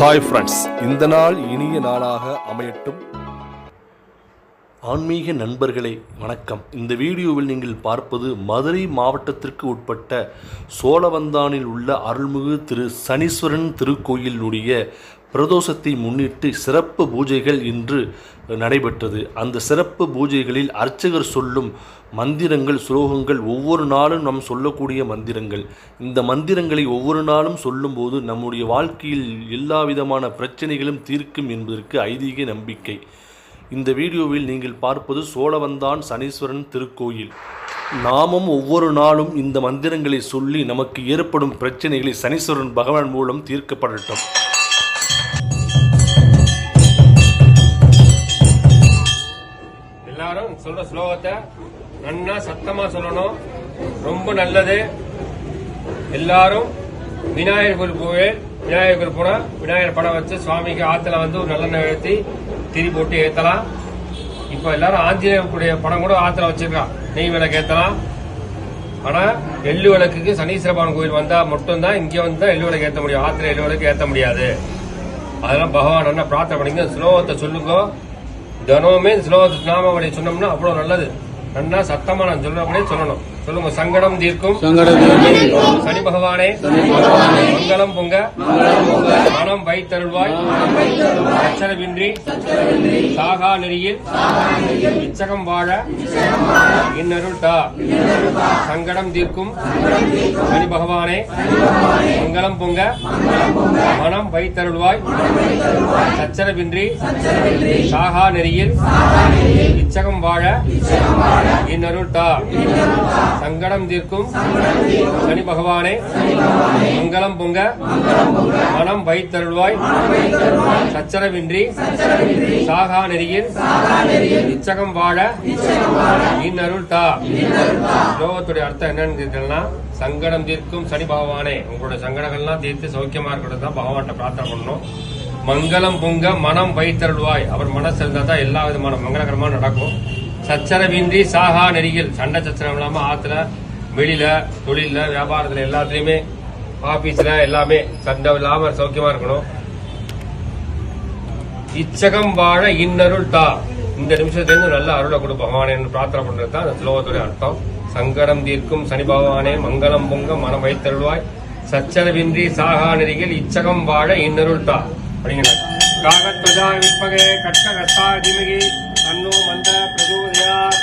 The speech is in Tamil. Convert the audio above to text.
ஹாய் ஃப்ரெண்ட்ஸ் இந்த நாள் இனிய நாளாக அமையட்டும். ஆன்மீக நண்பர்களே வணக்கம். இந்த வீடியோவில் நீங்கள் பார்ப்பது மதுரை மாவட்டத்திற்கு உட்பட்ட சோழவந்தானில் உள்ள அருள்மிகு திரு சனீஸ்வரன் திருக்கோயிலினுடைய பிரதோஷத்தை முன்னிட்டு சிறப்பு பூஜைகள் இன்று நடைபெற்றது. அந்த சிறப்பு பூஜைகளில் அர்ச்சகர் சொல்லும் மந்திரங்கள் சுலோகங்கள் ஒவ்வொரு நாளும் நாம் சொல்லக்கூடிய மந்திரங்கள். இந்த மந்திரங்களை ஒவ்வொரு நாளும் சொல்லும்போது நம்முடைய வாழ்க்கையில் எல்லா விதமான பிரச்சனைகளும் தீர்க்கும் என்பதற்கு ஐதீக நம்பிக்கை. இந்த வீடியோவில் நீங்கள் பார்ப்பது சோழவந்தான் சனீஸ்வரன் திருக்கோயில். நாமும் ஒவ்வொரு நாளும் இந்த மந்திரங்களை சொல்லி நமக்கு ஏற்படும் பிரச்சனைகளை சனீஸ்வரன் பகவான் மூலம் தீர்க்கப்படட்டும். எல்லாரும் சொல்ற ஸ்லோகத்தை நல்லா சத்தமா சொல்லணும். ரொம்ப நல்லது. எல்லாரும் விநாயகர் கோயில் விநாயகர் கோயில் போனா விநாயகர் படம் வச்சு சுவாமிக்கு ஆத்துல வந்து ஒரு நல்லெண்ணெய் எழுத்தி திரி போட்டு ஏத்தலாம். இப்ப எல்லாரும் ஆஞ்சநேயருடைய படம் கூட ஆத்துல வச்சிருக்கான் நெய் விளக்கு ஏத்தலாம். ஆனா எள்ளு விளக்குக்கு சனீஸ்வரபான் கோயில் வந்தா மட்டும்தான் இங்க வந்து தான் எள்ளு விளக்கு ஏத்த முடியும். ஆத்துல எள்ளு விளக்கு ஏத்த முடியாது. அதெல்லாம் பகவான் என்ன பிரார்த்தனை பண்ணிங்க ஸ்லோகத்தை சொல்லுங்க. தினமுமே ஸ்லோகத்தை நாமவழி சொன்னோம்னா அவ்வளவு நல்லது. நன்னா சத்தமா நான் சொல்றபடியே சொல்லணும். சொல்லுங்க சங்கடம் தீர்க்கும். சனி பகவானே. மங்களம் பொங்க. மனம் வைத்தருள்வாய். அச்சரவின்றி. சாகா நெறியில். இச்சகம் வாழ. இன்னருள் தா சங்கடம் தீர்க்கும். சனி பகவானே. மங்களம் பொங்க. மனம் வைத்தருள்வாய். சச்சரவின்றி சாகா நெறியில் இச்சகம் வாழ இன்னருள் தா சங்கடம் தீர்க்கும் சனி பகவானே. மங்களம் பொங்க. மனம் வைத்தருள்வாய். சச்சரவின்றி சாகா நெறியில் இச்சகம் வாழ இன்னருள் தா ஸ்லோகத்துடைய அர்த்தம் என்னன்னு தெரியலனா சங்கடம் தீர்க்கும் சனி பகவானே. உங்களோட சங்கடங்கள்லாம் தீர்த்து சௌக்கியமா இருக்கிறது தான் பகவான்கிட்ட பிரார்த்தனை பண்ணணும். மங்களம் பொங்க மனம் வைத்தருள்வாய். அவர் மனசு இருந்தா தான் எல்லா விதமான மங்களகரமா நடக்கும். சச்சரவின்றி சாகா நெறியில் சண்டை சச்சரம் இல்லாம ஆத்துல வெளியில தொழில்ல வியாபாரத்துல எல்லாத்துலயுமே ஆபீஸ்ல எல்லாமே சண்டை இல்லாம சௌக்கியமா இருக்கணும். இச்சகம் வாழ இன்னருள் தா. இந்த நிமிஷத்துல இருந்து நல்ல அருளை கொடு பகவானேன்னு பிரார்த்தனை பண்ணுறது தான் அந்த ஸ்லோகத்துடைய அர்த்தம். சங்கடம் தீர்க்கும் சனி பகவானே மங்களம் பொங்க மனம் வைத்தருள்வாய். சச்சரவின்றி சாகா நெறிகள். இச்சகம் வாழ இன்னருள் தா. அப்படிங்கிற காகத்வஜா விற்பகே கட்க கஸ்தா திமிகி தன்னோ மந்த பிரஜோதயாத்